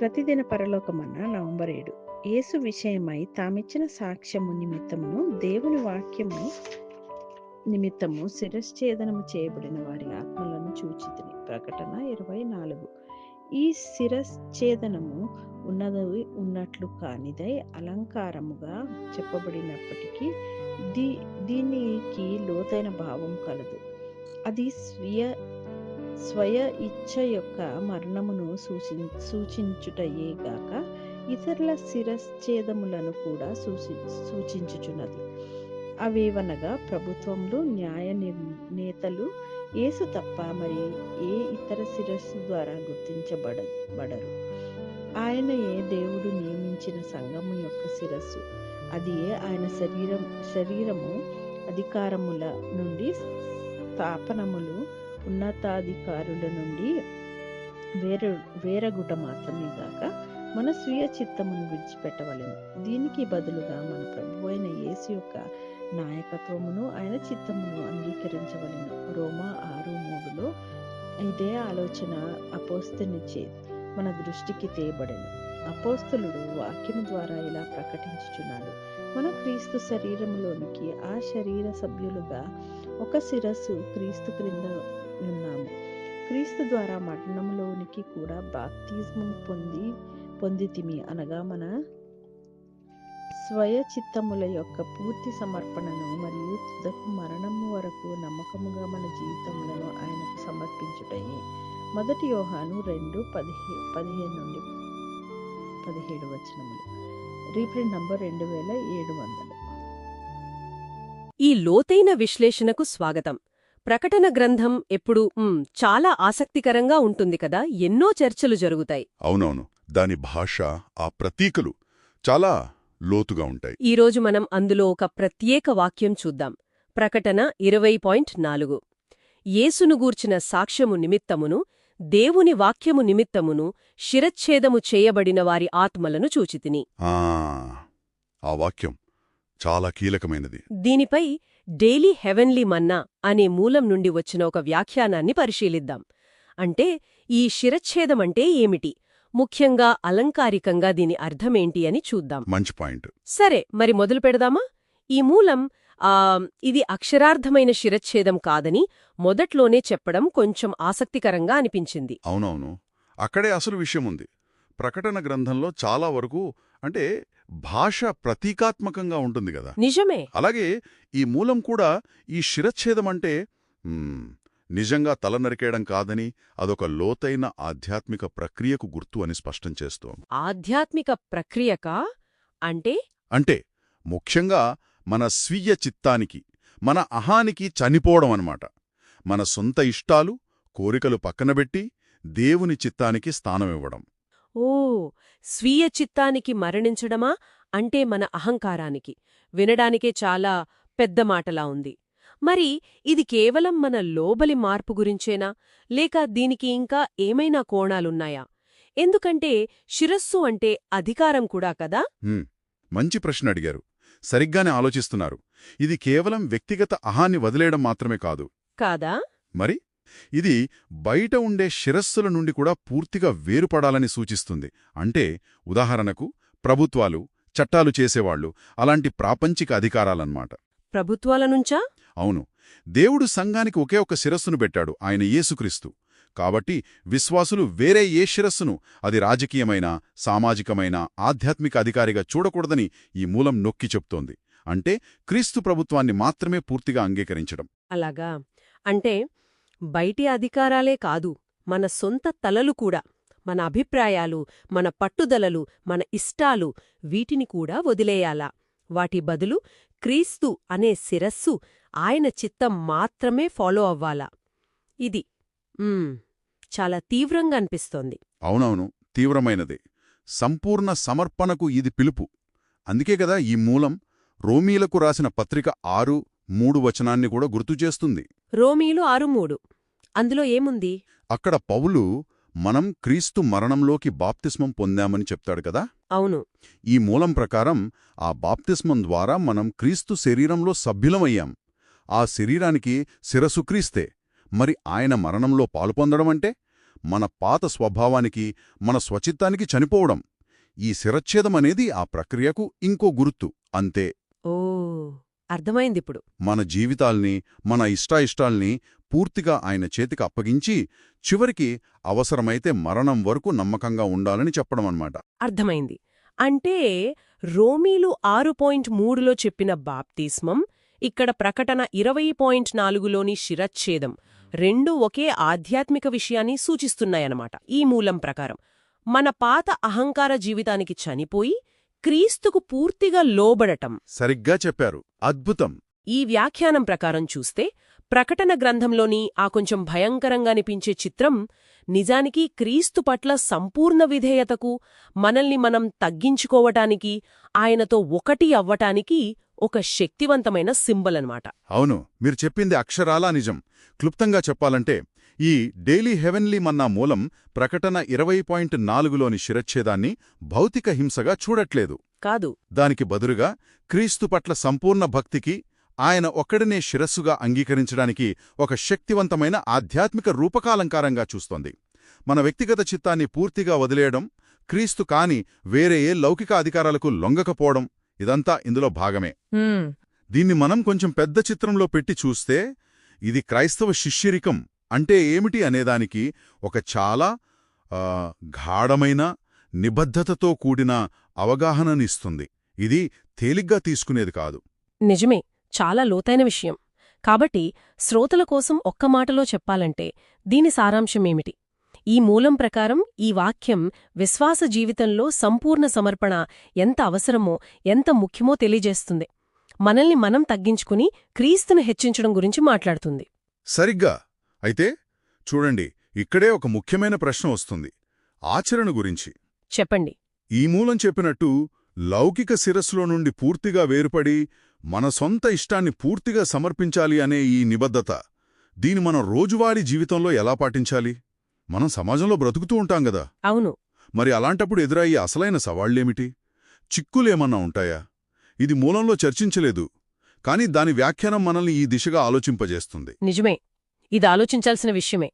ప్రతిదిన పరలోకమన్న November ఏడు. యేసు విషయమై తామిచ్చిన సాక్ష్యము నిమిత్తమును దేవుని వాక్యము నిమిత్తము శిరశ్ఛేదనము చేయబడిన వారి ఆత్మలను చూచితిని. ప్రకటన ఇరవై నాలుగు. ఈ శిరశ్ఛేదనము ఉన్నది ఉన్నట్లు కానిదై అలంకారముగా చెప్పబడినప్పటికీ దీ దీనికి లోతైన భావం కలదు. అది స్వీయ స్వయ ఇచ్ఛ యొక్క మరణమును సూచి సూచించుటయే గాక ఇతరుల శిరశ్చేదములను కూడా సూచి సూచించుచున్నది. అవేవనగా ప్రభుత్వంలో న్యాయ నేతలు ఏసు తప్ప మరి ఏ ఇతర శిరస్సు ద్వారా గుర్తించబడ బడరు. ఆయన ఏ దేవుడు నియమించిన సంఘము యొక్క శిరస్సు. అది ఏ ఆయన శరీరం శరీరము అధికారముల నుండి స్థాపనములు ఉన్నతాధికారుల నుండి వేర వేరగుట మాత్రమే గాక మన స్వీయ చిత్తమును విడిచిపెట్టవలను. దీనికి బదులుగా మన ప్రభు అయిన యేసు యొక్క నాయకత్వమును ఆయన చిత్తమును అంగీకరించవలను. రోమా ఆరు మూడులో ఇదే ఆలోచన అపోస్తునిచ్చే మన దృష్టికి తేబడను అపోస్తులుడు వాక్యం ద్వారా ఇలా ప్రకటించుచున్నాడు. మన క్రీస్తు శరీరంలోనికి ఆ శరీర సభ్యులుగా ఒక శిరస్సు క్రీస్తు క్రింద ఉన్నాము. క్రీస్తు ద్వారా మరణంలోనికి కూడా బాప్తిజం పొంది పొందితిమి అనగా మన స్వయ చిత్తముల యొక్క పూర్తి సమర్పణను మరియు తుదకు మరణము వరకు నమ్మకముగా మన జీవితములను ఆయనకు సమర్పించుటయే. మొదటి యోహాను రెండు పదిహే పదిహేను నుండి పదిహేడు వచనములు. రీప్రింట్ నంబర్ రెండు వేల ఏడు వందలు. ఈ లోతైన విశ్లేషణకు స్వాగతం. ప్రకటన గ్రంథం ఎప్పుడు చాలా ఆసక్తికరంగా ఉంటుంది కదా? ఎన్నో చర్చలు జరుగుతాయి. అవునవును. దాని భాష ఆ ప్రతీకలు చాలా లోతుగా ఉంటాయి. ఈరోజు మనం అందులో ఒక ప్రత్యేక వాక్యం చూద్దాం. ప్రకటన ఇరవై పాయింట్ నాలుగు. యేసును గూర్చిన సాక్ష్యము నిమిత్తమును దేవుని వాక్యము నిమిత్తమును శిరచ్ఛేదము చేయబడిన వారి ఆత్మలను చూచితిని. ఆ ఆ వాక్యం చాలా కీలకమైనది. దీనిపై డైలీ హెవెన్లీ మన్నా అనే మూలం నుండి వచ్చిన ఒక వ్యాఖ్యానాన్ని పరిశీలిద్దాం. అంటే ఈ శిరచ్ఛేదమంటే ఏమిటి? ముఖ్యంగా అలంకారికంగా దీని అర్థమేంటి అని చూద్దాం. మంచి పాయింట్. సరే మరి మొదలు పెడదామా? ఈ మూలం ఆ ఇది అక్షరార్థమైన శిరచ్ఛేదం కాదని మొదట్లోనే చెప్పడం కొంచెం ఆసక్తికరంగా అనిపించింది. అవునవును. అక్కడే అసలు విషయం ఉంది. ప్రకటన గ్రంథంలో చాలా వరకు అంటే భాష ప్రతీకాత్మకంగా ఉంటుంది కదా. నిజమే. అలాగే ఈ మూలం కూడా ఈ శిరచ్ఛేదం అంటే నిజంగా తల నరికేయడం కాదని అదొక లోతైన ఆధ్యాత్మిక ప్రక్రియకు గుర్తు అని స్పష్టం చేస్తోంది. ఆధ్యాత్మిక ప్రక్రియకా? అంటే? అంటే ముఖ్యంగా మన స్వీయ చిత్తానికి మన అహానికి చనిపోవడం అన్నమాట. మన సొంత ఇష్టాలు కోరికలు పక్కనబెట్టి దేవుని చిత్తానికి స్థానమివ్వడం ఓ స్వీయ చిత్తానికి మరణించడమా? అంటే మన అహంకారానికి. వినడానికే చాలా పెద్ద మాటలా ఉంది. మరి ఇది కేవలం మన లోబలి మార్పు గురించేనా? లేక దీనికి ఇంకా ఏమైనా కోణాలున్నాయా? ఎందుకంటే శిరస్సు అంటే అధికారం కూడా కదా? మంచి ప్రశ్న అడిగారు. సరిగ్గానే ఆలోచిస్తున్నారు. ఇది కేవలం వ్యక్తిగత అహాన్ని వదిలేయడం మాత్రమే కాదు. కాదా? మరి? ఇది బయట ఉండే శిరస్సుల నుండి కూడా పూర్తిగా వేరుపడాలని సూచిస్తుంది. అంటే ఉదాహరణకు ప్రభుత్వాలు చట్టాలు చేసేవాళ్ళు అలాంటి ప్రాపంచిక అధికారాలన్నమాట. ప్రభుత్వాల నుంచా? అవును. దేవుడు సంఘానికి ఒకే ఒక శిరస్సును పెట్టాడు ఆయన యేసుక్రీస్తు. కాబట్టి విశ్వాసులు వేరే ఏ శిరస్సును అది రాజకీయమైన సామాజికమైన ఆధ్యాత్మిక అధికారిగా చూడకూడదని ఈ మూలం నొక్కి చెప్తోంది. అంటే క్రీస్తు ప్రభుత్వాన్ని మాత్రమే పూర్తిగా అంగీకరించడం. అలాగా. అంటే బయటి అధికారాలే కాదు మన సొంత తలలు కూడా మన అభిప్రాయాలు మన పట్టుదలలు మన ఇష్టాలు వీటిని కూడా వదిలేయాలా. వాటి బదులు క్రీస్తు అనే శిరస్సు ఆయన చిత్తం మాత్రమే ఫాలో అవ్వాలా. ఇది చాలా తీవ్రంగా అనిపిస్తోంది. అవునవును తీవ్రమైనది. సంపూర్ణ సమర్పణకు ఇది పిలుపు. అందుకే కదా ఈ మూలం రోమీలకు రాసిన పత్రిక ఆరు మూడు వచనాన్ని కూడా గుర్తుచేస్తుంది రోమీలు ఆరు మూడు అందులో ఏముంది? అక్కడ పౌలు మనం క్రీస్తు మరణంలోకి బాప్తిస్మం పొందామని చెప్తాడు కదా? అవును. ఈ మూలం ప్రకారం ఆ బాప్తిస్మం ద్వారా మనం క్రీస్తు శరీరంలో సభ్యులమయ్యాం. ఆ శరీరానికి శిరసు క్రీస్తే మరి ఆయన మరణంలో పాలుపొందడమంటే మన పాత స్వభావానికి మన స్వచిత్తానికి చనిపోవడం. ఈ శిరచ్ఛేదం అనేది ఆ ప్రక్రియకు ఇంకో గుర్తు. అంతే. అర్థమైందిప్పుడు. మన జీవితాల్ని మన ఇష్టాయిష్టాల్ని పూర్తిగా ఆయన చేతికి అప్పగించి చివరికి అవసరమైతే మరణం వరకు నమ్మకంగా ఉండాలని చెప్పడం అన్నమాట అర్థమైంది. అంటే రోమీలు ఆరు పాయింట్ మూడులో చెప్పిన బాప్తిస్మం ఇక్కడ ప్రకటన ఇరవై పాయింట్ నాలుగులోని శిరచ్ఛేదం రెండూ ఒకే ఆధ్యాత్మిక విషయాన్ని సూచిస్తున్నాయన్నమాట. ఈ మూలం ప్రకారం మన పాత అహంకార జీవితానికి చనిపోయి క్రీస్తుకు పూర్తిగా లోబడటం. సరిగ్గా చెప్పారు. అద్భుతం. ఈ వ్యాఖ్యానం ప్రకారం చూస్తే ప్రకటన గ్రంథంలోని ఆ కొంచెం భయంకరంగా అనిపించే చిత్రం నిజానికి క్రీస్తు పట్ల సంపూర్ణ విధేయతకు మనల్ని మనం తగ్గించుకోవటానికి ఆయనతో ఒకటి అవ్వటానికి ఒక శక్తివంతమైన సింబల్ అన్నమాట అవును మీరు చెప్పింది అక్షరాలా నిజం. క్లుప్తంగా చెప్పాలంటే ఈ డైలీ హెవెన్లీ మన్నా మూలం ప్రకటన ఇరవై పాయింట్ నాలుగులోని శిరచ్ఛేదాన్ని భౌతిక హింసగా చూడట్లేదు. కాదు. దానికి బదులుగా క్రీస్తు పట్ల సంపూర్ణ భక్తికి ఆయన ఒక్కడినే శిరస్సుగా అంగీకరించడానికి ఒక శక్తివంతమైన ఆధ్యాత్మిక రూపకాలంకారంగా చూస్తోంది. మన వ్యక్తిగత చిత్తాన్ని పూర్తిగా వదిలేయడం క్రీస్తు కాని వేరే ఏ లౌకిక అధికారాలకు లొంగకపోవడం ఇదంతా ఇందులో భాగమే. దీన్ని మనం కొంచెం పెద్ద చిత్రంలో పెట్టి చూస్తే ఇది క్రైస్తవ శిష్యరికం అంటే ఏమిటి అనేదానికి ఒక చాలా గాఢమైన నిబద్ధతతో కూడిన అవగాహననిస్తుంది. ఇది తేలిగ్గా తీసుకునేది కాదు. నిజమే చాలా లోతైన విషయం. కాబట్టి శ్రోతల కోసం ఒక్క మాటలో చెప్పాలంటే దీని సారాంశమేమిటి? ఈ మూలం ప్రకారం ఈ వాక్యం విశ్వాస జీవితంలో సంపూర్ణ సమర్పణ ఎంత అవసరమో ఎంత ముఖ్యమో తెలియజేస్తుంది. మనల్ని మనం తగ్గించుకుని క్రీస్తును హెచ్చించడం గురించి మాట్లాడుతుంది. సరిగ్గా. అయితే చూడండి ఇక్కడే ఒక ముఖ్యమైన ప్రశ్న వస్తుంది. ఆచరణ గురించి. చెప్పండి. ఈ మూలం చెప్పినట్టు లౌకిక శిరస్సులో నుండి పూర్తిగా వేరుపడి మన సొంత ఇష్టాన్ని పూర్తిగా సమర్పించాలి అనే ఈ నిబద్ధత దీని మనం రోజువారీ జీవితంలో ఎలా పాటించాలి? మనం సమాజంలో బ్రతుకుతూ ఉంటాం గదా. అవును. మరి అలాంటప్పుడు ఎదురయ్యే అసలైన సవాళ్ళేమిటి చిక్కులేమన్నా ఉంటాయా? ఇది మూలంలో చర్చించలేదు కాని దాని వ్యాఖ్యానం మనల్ని ఈ దిశగా ఆలోచింపజేస్తుంది. నిజమే. ఇది ఆలోచించాల్సిన విషయమే.